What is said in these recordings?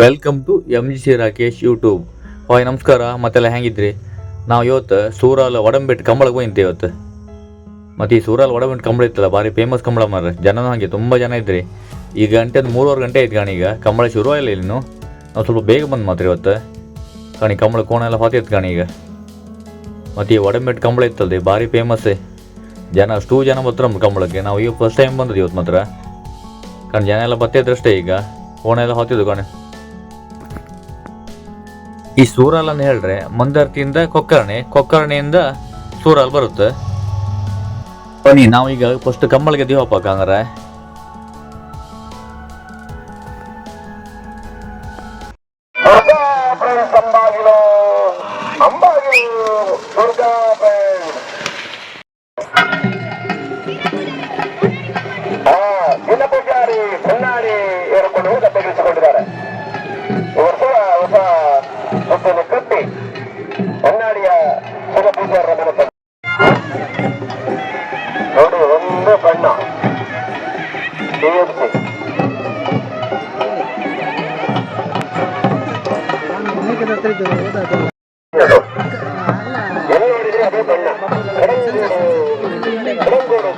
Welcome to M G C Rakesh YouTube hi ನಮಸ್ಕಾರ. ಮತ್ತೆಲ್ಲ ಹೆಂಗಿದ್ರಿ? ನಾವು ಇವತ್ತು ಸೂರಾಲ್ ಒಡಂಬೆಟ್ಟು ಕಂಬಳಕ್ಕೆ ಹೋಗಿದ್ದೆ ಇವತ್ತು. ಮತ್ತು ಈ ಸೂರಾಲ್ ಒಡಂಬೆಟ್ಟು ಕಂಬಳ ಇತ್ತಲ್ಲ, ಭಾರಿ ಫೇಮಸ್ ಕಂಬಳ ಮಾರ ಜನನೂ ಹಾಗೆ ತುಂಬ ಜನ ಇದ್ರಿ. ಈ ಗಂಟೆ ಒಂದು ಮೂರುವರೆ ಗಂಟೆ ಐತೆ ಕಾಣಿ ಈಗ. ಕಂಬಳ ಶುರು ಆಗಿಲ್ಲ ಇನ್ನು. ನಾವು ಸ್ವಲ್ಪ ಬೇಗ ಬಂದು ಮಾತ್ರ ಇವತ್ತು. ಕಾಣಿ ಕಂಬಳ ಕೋಣ ಎಲ್ಲ ಹೊತ್ತಿತ್ತು ಕಾಣಿ ಈಗ. ಮತ್ತು ಈ ಒಡಂಬೆಟ್ಟು ಕಂಬಳ ಇತ್ತಲ್ರಿ, ಭಾರಿ ಫೇಮಸ್ ಜನ, ಅಷ್ಟು ಜನ ಬರ್ತಾರೆ ಕಂಬಳಕ್ಕೆ. ನಾವು ಈಗ ಫಸ್ಟ್ ಟೈಮ್ ಬಂದದ್ದು ಇವತ್ತು ಮಾತ್ರ. ಕಾರಣ ಜನ ಎಲ್ಲ ಬತ್ತಿದ್ರಷ್ಟೇ ಈಗ. ಕೋಣ ಎಲ್ಲ ಹೊತ್ತಿದ್ದು ಕಾಣೆ ಈ ಸೂರಾಲ್ ಅಂತ ಹೇಳ್ರೆ, ಮಂದರ್ತಿಯಿಂದ ಕೊಕ್ಕರ್ಣೆ, ಕೊಕ್ಕರ್ಣೆಯಿಂದ ಸೂರಾಲ್ ಬರುತ್ತೆ. ಬನ್ನಿ, ನಾವೀಗ ಫಸ್ಟ್ ಕಂಬಳಿಗೆ ದೀಪ ಹಾಕ Pongo los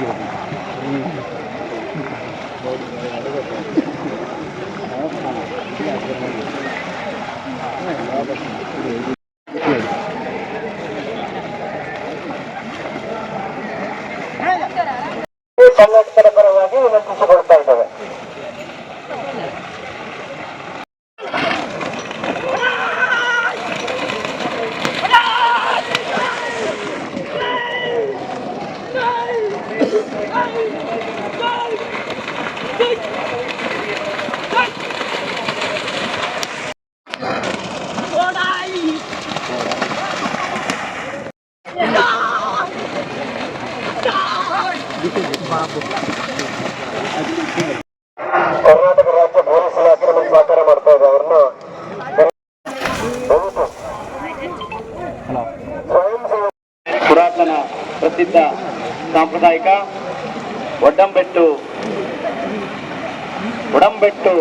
equivoco. ಕರ್ನಾಟಕ ರಾಜ್ಯ ಪೊಲೀಸ್ ಇಲಾಖೆ ಸಹಕಾರ ಮಾಡ್ತಾ ಇದೆ. ಅವ್ರನ್ನ ಪುರಾತನ ಪ್ರಸಿದ್ಧ ಸಾಂಪ್ರದಾಯಿಕ ಒಡ್ಡಂಬೆಟ್ಟು ಒಡಂಬೆಟ್ಟು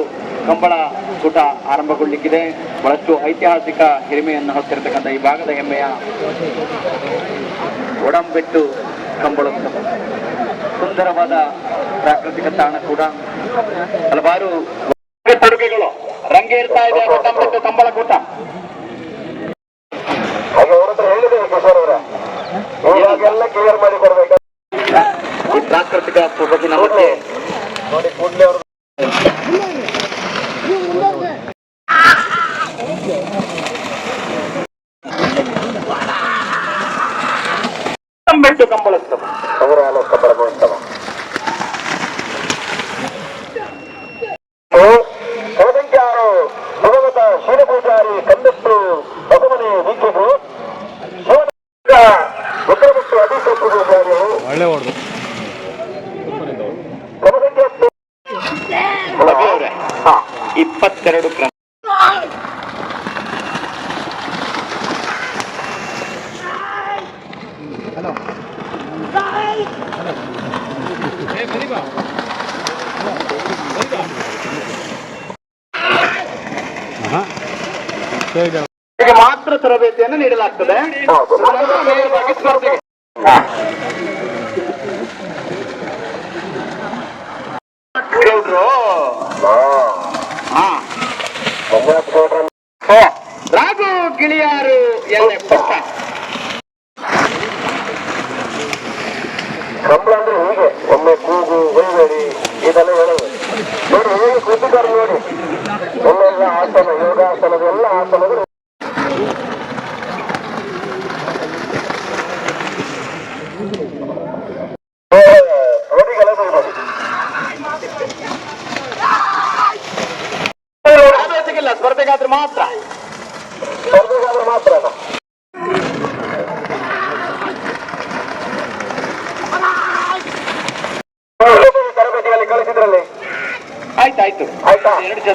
ಕಂಬಳ ಕೂಟ ಆರಂಭಗೊಳ್ಳಿಕ್ಕಿದೆ. ಬಹಳಷ್ಟು ಐತಿಹಾಸಿಕ ಹಿರಿಮೆಯನ್ನು ಹೊತ್ತಿರತಕ್ಕಂಥ ಈ ಭಾಗದ ಹೆಮ್ಮೆಯ ಒಡಂಬೆಟ್ಟು ಕಂಬಳೋತ್ಸವ ಸುಂದರವಾದ ಪ್ರಾಕೃತಿಕ ತಾಣ ಕೂಡ. ಹಲವಾರು ತೊಡುಗೆಗಳು ರಂಗೇರ್ತಾ ಇದೆ ಕಂಬಳ ಕೂಟ. ಅವ್ರ ಹತ್ರ ಹೇಳಿದ್ದೇವೆ ಕಿಶೋರ್ ಅವರ? ಇವಾಗೆಲ್ಲ ಕ್ಲಿಯರ್ ಮಾಡಿ ಕೊಡ್ಬೇಕು ಈ ಪ್ರಾಕೃತಿಕ ಸೊಬಗಿನ ಮಧ್ಯೆ ನೋಡಿ ಕೂಡಲೇ ಅವರು ಒಡಂಬೆಟ್ಟು ಕಂಬಳೋತ್ಸವ ಅವರ ಆಲೋಕ ಮಹೋತ್ಸವ ಕಳದಂಕ್ಯಾರು ಭಗವತ ಶಿವಪೂಜಾರಿ ಕಂದಟ್ಟು ಬಸವನೆ ವೀಕ್ಷಕರು. ಶಿವನ ಉತ್ತರಮುಟ್ಟು ಅಧಿಕೃತ ಪೂಜಾರಿಯರು. ಕಮದಂಕ್ಯ ರವಿಯವರೇ ಇಪ್ಪತ್ತೆರಡು ಕ್ರಮ. ಮಾತ್ರ ತರಬೇತಿಯನ್ನು ನೀಡಲಾಗ್ತದೆ. ರಾಘು ಗಿಳಿಯಾರು ಸಂಬಳ ಅಂದ್ರೆ ಹೀಗೆ. ಒಮ್ಮೆ ಕೂಗು ಹೊಯ್ಬೇಡಿ ಇದೆಲ್ಲ ಹೇಳೋದು. ನೋಡಿ ಹೇಳಿ ಕೂತಿದ್ದಾರೆ ನೋಡಿ.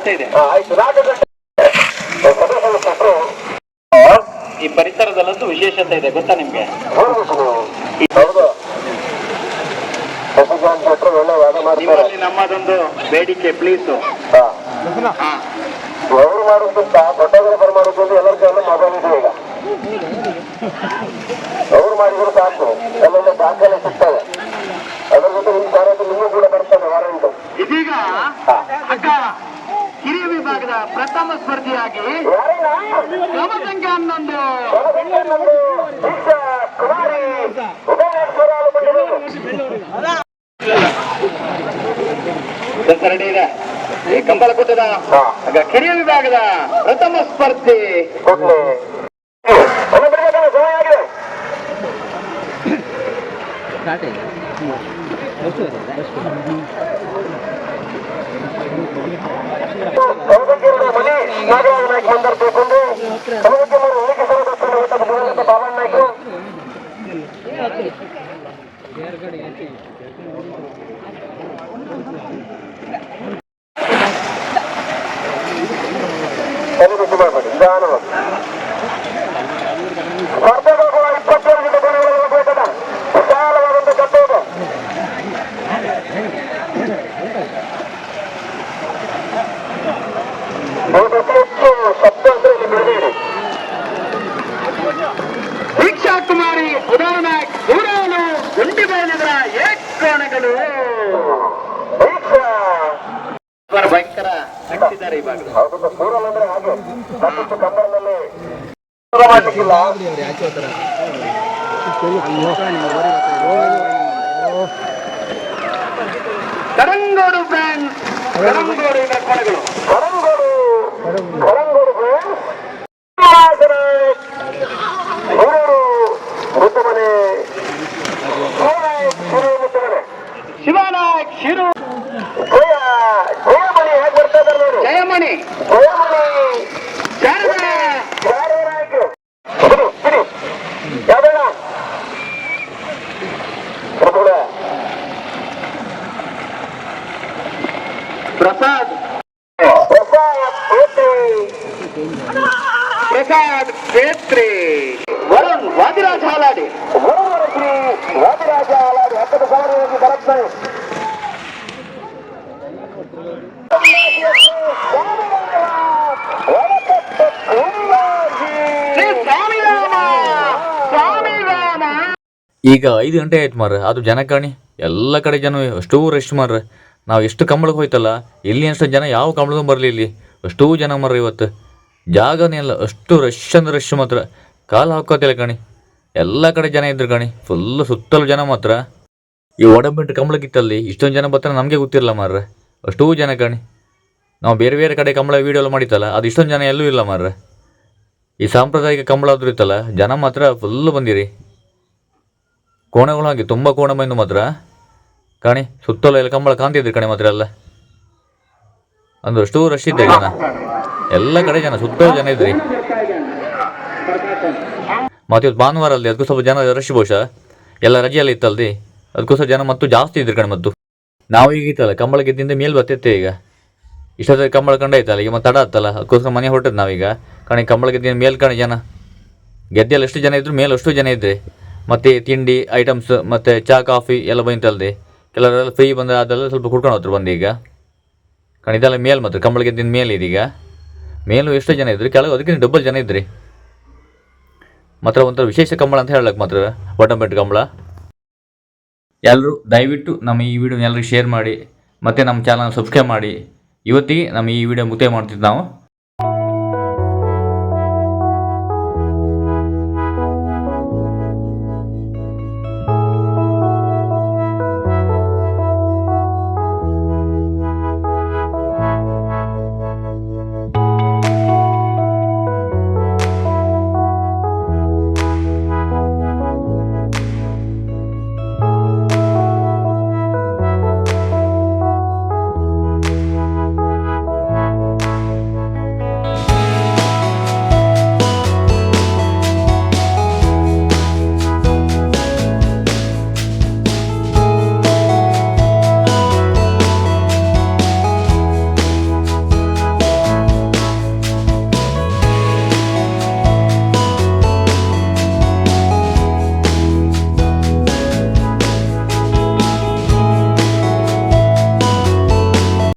ಆಯ್ತಾ. ಇದೆ ಈ ಪರಿಸರದಲ್ಲಂತೂ ವಿಶೇಷತೆ ಇದೆ ಗೊತ್ತಾ ನಿಮ್ಗೆ? ನಿಮ್ಮಲ್ಲಿ ನಮ್ಮದೊಂದು ಬೇಡಿಕೆ ಪ್ಲೀಸ್ ಅವರು ಮಾಡೋದಕ್ಕಿಂತ ಫೋಟೋಗ್ರಾಫರ್ ಮಾಡೋದು ಎಲ್ಲರ ಕೈಯಲ್ಲೂ ಮೊಬೈಲ್ ಇದೆ ಈಗ. ಅವ್ರು ಮಾಡಿದ್ರು ಸಾಕು. ಎಲ್ಲೆಲ್ಲ ದಾಖಲೆ ಸಿಗ್ತವೆ. ಅದರ ಜೊತೆ ನಿಮ್ಮ ಕಾರ್ಯಕ್ಕೆ ನಿಮಗೂ ಕೂಡ ಬರ್ತದೆ ವಾರಂಟ್ ಇದೀಗ? ವಿಭಾಗದ ಪ್ರಥಮ ಸ್ಪರ್ಧಿಯಾಗಿ ಕ್ರಮ ಸಂಖ್ಯೆ ಹನ್ನೊಂದು. ಆಗ ಕಿರಿಯ ವಿಭಾಗದ ಪ್ರಥಮ ಸ್ಪರ್ಧಿ. ಕೊಡ್ಲಿ ಒಳ್ಳೆ ಬಿಡ್ಬೇಕಲ್ಲ ಸಮಯ ಆಗಿದೆ ಸಮುದ್ರಕ್ಕೆ ಮನೆ ನಾಗರಾಜ ನಾಯ್ಕ ಬಂದರ್ಬೇಕು ಅಂದ್ರೆ ಸಮುದ್ರಕ್ಕೆ ಮೂರು ಉಳಿಕೆ ಸರಕನ್ನು ಹೊತ್ತದ್ದು ಬರುವಂತ ಬಾಬಣ್ಣ ನಾಯ್ಕರು ತಲೆಬಿಸಿ ಮಾಡಬೇಡಿ ನಿಧಾನವಾಗಿ கடங்கோடு பிரான்ஸ் கடங்கோடு நற்பணிகளும் கடங்கோடு கடங்கோடு ஜெயமணி. ஜெயமணி. ಪ್ರಸಾದ್ ಪೇತ್ರಿ ವರುಣ್ ವಾದಿರಾಜ್ ಹಾಲಾಡಿ. ಗುರುವರ ಶ್ರೀ ವಾದಿರಾಜ ಅಲಾದಿ ಹತ್ತದ ಸಾವಿರವಾಗಿ ರಾಮ ಈಗ ಐದು ಗಂಟೆ ಆಯ್ತು ಮಾರ್ರೆ ಅದು ಜನ ಕಾಣಿ ಎಲ್ಲ ಕಡೆ ಜನ ಅಷ್ಟೂ ರಶ್ ಮಾರ್ರೆ. ನಾವು ಎಷ್ಟು ಕಂಬಳಕ್ಕೆ ಹೋಯ್ತಲ್ಲ ಇಲ್ಲಿ ಅಷ್ಟು ಜನ ಯಾವ ಕಂಬಳಗೂ ಬರಲಿ ಇಲ್ಲಿ. ಅಷ್ಟೂ ಜನ ಮಾರ್ರೆ ಇವತ್ತು. ಜಾಗನೇ ಇಲ್ಲ. ಅಷ್ಟು ರಶ್ ಅಂದ್ರೆ ರಶ್ ಮಾತ್ರ. ಕಾಲು ಹಾಕೋತಿಲ್ಲ ಕಣಿ. ಎಲ್ಲ ಕಡೆ ಜನ ಇದ್ರು ಕಣಿ. ಫುಲ್ ಸುತ್ತಲೂ ಜನ ಮಾತ್ರ. ಈ ಒಡಂಬಿಟ್ಟು ಕಂಬಳಕ್ಕಿತ್ತಲ್ಲಿ ಇಷ್ಟೊಂದು ಜನ ಬರ್ತಾರೆ ನಮಗೆ ಗೊತ್ತಿರಲ್ಲ ಮಾರ್ರೆ. ಅಷ್ಟೂ ಜನ ಕಣಿ. ನಾವು ಬೇರೆ ಬೇರೆ ಕಡೆ ಕಂಬಳ ವೀಡಿಯೋ ಎಲ್ಲ ಮಾಡಿತ್ತಲ್ಲ, ಅದು ಇಷ್ಟೊಂದು ಜನ ಎಲ್ಲೂ ಇಲ್ಲ ಮಾರ್ರೆ. ಈ ಸಾಂಪ್ರದಾಯಿಕ ಕಂಬಳ ಆದರೂ ಇತ್ತಲ್ಲ, ಜನ ಮಾತ್ರ ಫುಲ್ಲು ಬಂದಿರಿ. ಕೋಣೆಗಳು ಹಾಗೆ ತುಂಬ ಕೋಣ ಬಂದು ಮಾತ್ರ. ಕಣಿ, ಸುತ್ತಲೂ ಎಲ್ಲ ಕಂಬಳ ಕಾಣ್ತಿದ್ರು ಕಣೆ ಮಾತ್ರ ಎಲ್ಲ. ಅಂದ್ರೆ ಅಷ್ಟೂ ರಶ್ ಇದ್ದೆ ಜನ. ಎಲ್ಲ ಕಡೆ ಜನ ಸುತ್ತ ಜನ ಇದ್ರಿ. ಮತ್ತೆ ಇವತ್ತು ಭಾನುವಾರ ಅಲ್ಲಿ ಅದಕ್ಕೂ ಸ್ವಲ್ಪ ಜನ ರಶ್ ಬಹುಶಃ. ಎಲ್ಲ ರಜೆಯಲ್ಲಿ ಇತ್ತಲ್ದಿ ಅದಕ್ಕೋಸ್ಕರ ಜನ ಮತ್ತು ಜಾಸ್ತಿ ಇದ್ರಿ ಕಣೆ ಮತ್ತು ನಾವು ಈಗ ಇತ್ತಲ್ಲ, ಕಂಬಳ ಗೆದ್ದಿಂದ ಮೇಲ್ ಬರ್ತೈತೆ ಈಗ. ಇಷ್ಟೊತ್ತಿಗೆ ಕಂಬಳ ಕಂಡ ಆಯ್ತಲ್ಲ ಈಗ ಮತ್ತೆ ತಡ ಆತ್ತಲ್ಲ ಅದಕ್ಕೋಸ್ಕರ ಮನೆ ಹೊರಟದ್ದು ನಾವೀಗ. ಕಣಿ, ಕಂಬಳ ಗೆದ್ದಿನ ಮೇಲ್ ಕಣೆ ಜನ. ಗೆದ್ದೆಲ್ಲ ಎಷ್ಟು ಜನ ಇದ್ರು, ಮೇಲೆ ಅಷ್ಟು ಜನ ಇದ್ರಿ. ಮತ್ತು ತಿಂಡಿ ಐಟಮ್ಸ್ ಮತ್ತು ಚಾ, ಕಾಫಿ ಎಲ್ಲ ಬಂತಲ್ದೆ ಕೆಲವರೆಲ್ಲ ಫ್ರೀ ಬಂದ ಅದೆಲ್ಲ ಸ್ವಲ್ಪ ಕುಡ್ಕೊಂಡು ಹೋದ್ರು ಬಂದು ಈಗ. ಇದೆಲ್ಲ ಮೇಲ್ ಮಾತ್ರ, ಕಂಬಳ ಗೆದ್ದಿಂದ ಮೇಲೆ ಇದೀಗ. ಮೇಲೂ ಎಷ್ಟು ಜನ ಇದ್ರಿ, ಕೆಳಗೆ ಅದಕ್ಕಿಂತ ಡಬಲ್ ಜನ ಇದ್ರಿ. ಮಾತ್ರ ಒಂಥರ ವಿಶೇಷ ಕಂಬಳ ಅಂತ ಹೇಳಕ್ಕೆ ಮಾತ್ರ ಒಡಂಬೆಟ್ಟು ಕಂಬಳ. ಎಲ್ಲರೂ ದಯವಿಟ್ಟು ನಮ್ಮ ಈ ವಿಡಿಯೋನ ಎಲ್ಲರಿಗೂ ಶೇರ್ ಮಾಡಿ, ಮತ್ತು ನಮ್ಮ ಚಾನಲ್ ಸಬ್ಸ್ಕ್ರೈಬ್ ಮಾಡಿ. ಇವತ್ತಿಗೆ ನಮ್ಮ ಈ ವಿಡಿಯೋ ಮುಕ್ತಾಯ ಮಾಡ್ತಿದ್ದು ನಾವು.